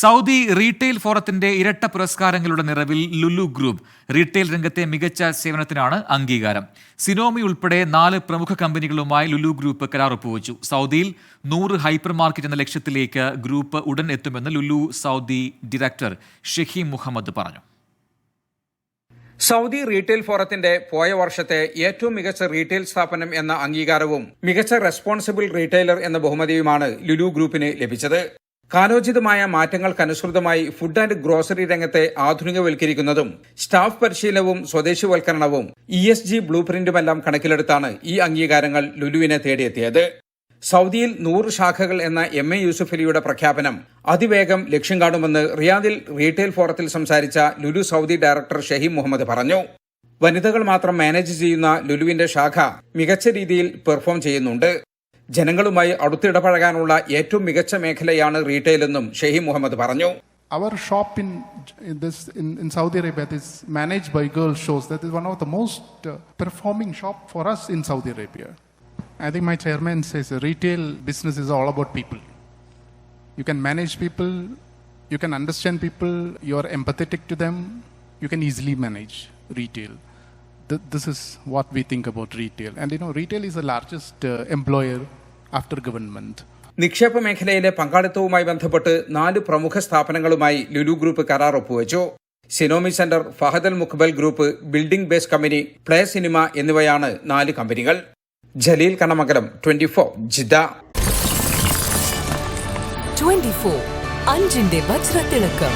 Saudi retail ഫോറത്തിന്റെ ഇരട്ട പുരസ്കാരങ്ങളുടെ നിറവിൽ ലുലു ഗ്രൂപ്പ് റീറ്റെയിൽ രംഗത്തെ മികച്ച സേവനത്തിനാണ് അംഗീകാരം. സിനോമി ഉൾപ്പെടെ നാല് പ്രമുഖ കമ്പനികളുമായി ലുലു ഗ്രൂപ്പ് കരാർ ഒപ്പുവച്ചു. സൗദിയിൽ നൂറ് ഹൈപ്പർ മാർക്കറ്റ് എന്ന ലക്ഷ്യത്തിലേക്ക് ഗ്രൂപ്പ് ഉടൻ എത്തുമെന്ന് ലുലു സൗദി ഡയറക്ടർ ഷഹീം മുഹമ്മദ് പറഞ്ഞു. സൗദി റീറ്റെയിൽ ഫോറത്തിന്റെ പോയ വർഷത്തെ ഏറ്റവും മികച്ച റീറ്റെയിൽ സ്ഥാപനം എന്ന അംഗീകാരവും മികച്ച റെസ്പോൺസിബിൾ റീറ്റെയിലർ എന്ന ബഹുമതിയുമാണ് ലുലു ഗ്രൂപ്പിന് ലഭിച്ചത്. കാലോചിതമായ മാറ്റങ്ങൾക്കനുസൃതമായി ഫുഡ് ആൻഡ് ഗ്രോസറി രംഗത്തെ ആധുനികവൽക്കരിക്കുന്നതും സ്റ്റാഫ് പരിശീലനവും സ്വദേശിവൽക്കരണവും ഇ എസ് ജി ബ്ലൂ പ്രിന്റുമെല്ലാം കണക്കിലെടുത്താണ് ഈ അംഗീകാരങ്ങൾ ലുലുവിനെ തേടിയെത്തിയത്. സൗദിയിൽ നൂറ് ശാഖകൾ എന്ന എം എ യൂസുഫ് അലിയുടെ പ്രഖ്യാപനം അതിവേഗം ലക്ഷ്യം കാണുമെന്ന് റിയാദിൽ റീറ്റെയിൽ ഫോറത്തിൽ സംസാരിച്ച ലുലു സൗദി ഡയറക്ടർ ഷഹീം മുഹമ്മദ് പറഞ്ഞു. വനിതകൾ മാത്രം മാനേജ് ചെയ്യുന്ന ലുലുവിന്റെ ശാഖ മികച്ച രീതിയിൽ പെർഫോം ചെയ്യുന്നുണ്ട്. ജനങ്ങളുമായി അടുത്തിടപഴകാനുള്ള ഏറ്റവും മികച്ച മേഖലയാണ് റീറ്റെയിൽ എന്നും ഷഹീം മുഹമ്മദ് പറഞ്ഞു Our shop in, in this in, in Saudi Arabia is managed by girls shows that is one of the most uh, performing shop for us in Saudi Arabia. I think my chairman says uh, retail business is all about people. You can manage people, you can understand people, you are empathetic to them, you can easily manage retail. This is what we think about retail. And you know, retail is the largest uh, employer after government നിക്ഷേപ മേഖലയിലെ പങ്കാളിത്തവുമായി ബന്ധപ്പെട്ട് നാല് പ്രമുഖ സ്ഥാപനങ്ങളുമായി Lulu group കരാർ ഒപ്പുവച്ചു. Cenomi center Fahad Al Mukbel group building base company play cinema എന്നിവയാണ് നാല് കമ്പനികൾ. Jaleel Kanamangalam twenty four Jeddah twenty four അഞ്ചിന്റെ വജ്രത്തിളക്കം.